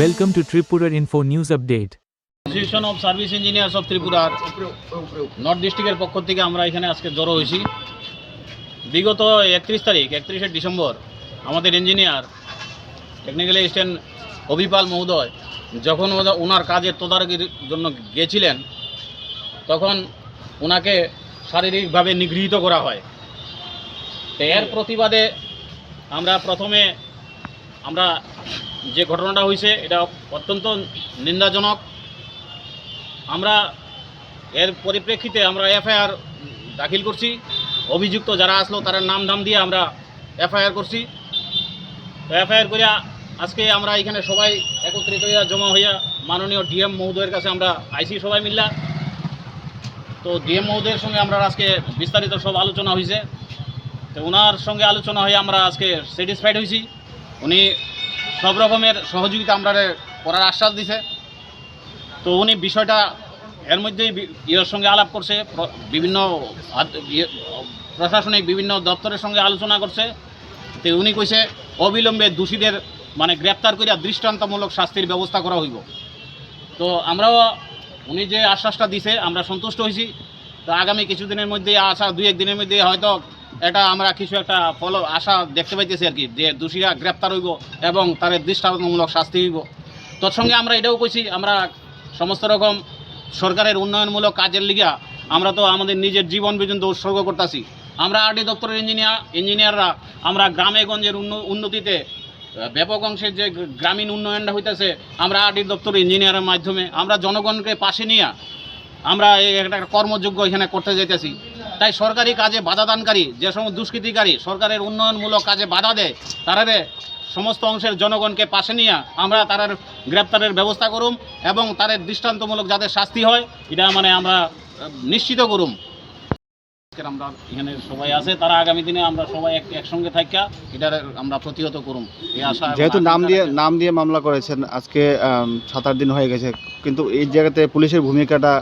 Welcome to Tripura Info News Update. Association of service engineers of ত্রিপুরার north ডিস্ট্রিক্টের পক্ষ থেকে আমরা এখানে আজকে জড়ো হয়েছি বিগত একত্রিশ তারিখ, একত্রিশে ডিসেম্বর, আমাদের ইঞ্জিনিয়ার টেকনিক্যাল অ্যাসিস্ট্যান্ট অভিপাল মহোদয় যখন ওনার কাজের তদারকির জন্য গিয়েছিলেন তখন ওনাকে শারীরিকভাবে নিগৃহীত করা হয় এর প্রতিবাদে আমরা প্রথমে আমরা যে ঘটনাটা হয়েছে, এটা অত্যন্ত নিন্দাজনক। আমরা এর পরিপ্রেক্ষিতে আমরা এফআইআর দাখিল করছি। অভিযুক্ত যারা আসলো, তার নাম ধাম দিয়ে আমরা এফআইআর করছি। তো এফআইআর করিয়া আজকে আমরা এখানে সবাই একত্রিত হইয়া, জমা হইয়া মাননীয় ডিএম মহোদয়ের কাছে আমরা আইসি সবাই মিল্লা। তো ডিএম মহোদয়ের সঙ্গে আমরা আজকে বিস্তারিত সব আলোচনা হয়েছে তো ওনার সঙ্গে আলোচনা হয়ে আমরা আজকে স্যাটিসফাইড হয়েছি উনি সব রকমের সহযোগিতা আমরা করার আশ্বাস দিছে। তো উনি বিষয়টা এর মধ্যেই ইয়ের সঙ্গে আলাপ করছে বিভিন্ন ইয়ে- প্রশাসনিক বিভিন্ন দপ্তরের সঙ্গে আলোচনা করছে। তো উনি কইছে, অবিলম্বে দোষীদের মানে গ্রেপ্তার করিয়া দৃষ্টান্তমূলক শাস্তির ব্যবস্থা করা হইব। তো আমরাও, উনি যে আশ্বাসটা দিছে, আমরা সন্তুষ্ট হয়েছি তো আগামী কিছুদিনের মধ্যে আশা দুই একদিনের মধ্যে হয়তো এটা আমরা কিছু একটা ফল আশা দেখতে পাইতেছি আর কি, যে দোষীরা গ্রেপ্তার হইব এবং তার দৃষ্টান্তমূলক শাস্তি হইব। তৎসঙ্গে আমরা এটাও কইছি, আমরা সমস্ত রকম সরকারের উন্নয়নমূলক কাজের লিগা আমরা তো আমাদের নিজের জীবন পর্যন্ত উৎসর্গ করতেছি। আমরা আরডি দপ্তরের ইঞ্জিনিয়ার ইঞ্জিনিয়াররা আমরা গ্রামে গঞ্জের উন্নতিতে ব্যাপক অংশের যে গ্রামীণ উন্নয়নটা হইতেছে, আমরা আরডি দপ্তরের ইঞ্জিনিয়ারের মাধ্যমে আমরা জনগণকে পাশে নিয়ে আমরা এই একটা কর্মযোগ্য এখানে করতে যাইতেছি। তাই সরকারি কাজে বাধাদানকারী যে সমস্ত দুষ্কৃতিকারী সরকারের উন্নয়নমূলক কাজে বাধা দেয়, তারারে সমস্ত অংশের জনগণকে পাশে নিয়ে আমরা তারার গ্রেপ্তারের ব্যবস্থা করুম এবং তাদের দৃষ্টান্তমূলক যাদের শাস্তি হয়, এটা মানে আমরা নিশ্চিত করুম। আজকের আমরা এখানে সবাই আছে তারা আগামী দিনে আমরা সবাই এক একসঙ্গে থাকিয়া এটার আমরা প্রতিহত করুম। এই আশা যেহেতু নাম দিয়ে নাম দিয়ে মামলা করেছেন আজকে সাত আট দিন হয়ে গেছে কিন্তু এই জায়গাতে পুলিশের ভূমিকাটা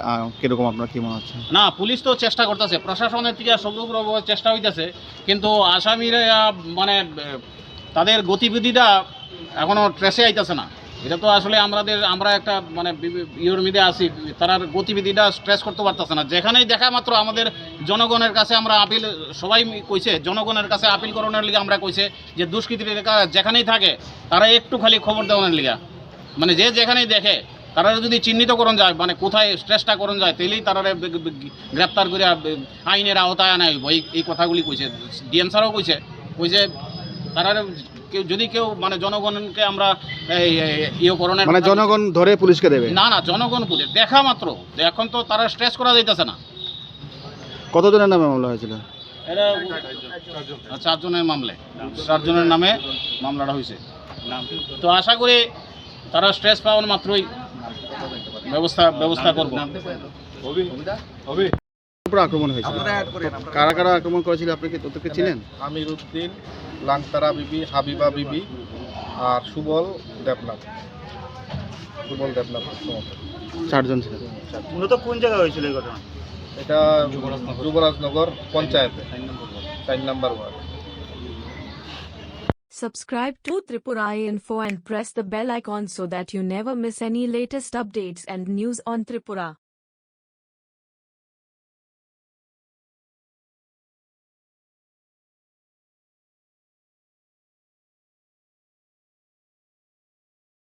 কীরকম আপনার কি মনে হচ্ছে? না পুলিশ তো চেষ্টা করতেছে প্রশাসনের থেকে সমগ্র চেষ্টা হইতেছে কিন্তু আসামিরা মানে তাদের গতিবিধিটা এখনও ট্রেসে আইতেছে না। এটা তো আসলে আমাদের আমরা একটা মানে ইয়ের মধ্যে আছি, তার গতিবিধিটা স্ট্রেস করতে পারতেছে না। যেখানেই দেখা মাত্র আমাদের জনগণের কাছে আমরা আপিল, সবাই কইছে, জনগণের কাছে আপিল করানোর লিগে আমরা কইছে যে দুষ্কৃতিরা যেখানেই থাকে, তারা একটু খালি খবর দেওয়ানোর লিগা। মানে যে যেখানেই দেখে, তারা যদি চিহ্নিত করণ যায় মানে কোথায় স্ট্রেসটা করণ যায়, তাইলেই তারা গ্রেপ্তার করে আইনের আওতায় আনা হইব এই কথাগুলি কইছে। ডিএম স্যারও কইছে কইছে তারা কেউ যদি কেউ মানে জনগণকে আমরা ইয়ে করণের মানে জনগণ ধরে পুলিশকে দেবে? না না জনগণ বলে দেখা মাত্র। এখন তো তারা স্ট্রেস করা যাইতেছে না। কতজনের নামে মামলা হয়েছিল? এটা চারজনের মামলে। চারজনের নামে মামলাটা হয়েছে। তো আশা করি তারা স্ট্রেস পাওয়ার মাত্রই ব্যবস্থা ব্যবস্থা করব। উপরে আক্রমণ হয়েছিল। কারা কারা আক্রমণ করেছিল আপনি কি তোদেরকে ছিলেন আমির উদ্দিন লাংতারা বিবি হাবিবা বিবি আর সুবল দেবনাথ। সুবল দেবনাথ চারজন ছিলেন। মূলত কোন জায়গায় হয়েছিল এই ঘটনা? এটা যুবরাজনগর পঞ্চায়েতে। চার number ward. Subscribe to Tripura Info and press the bell icon so that you never miss any latest updates and news on Tripura.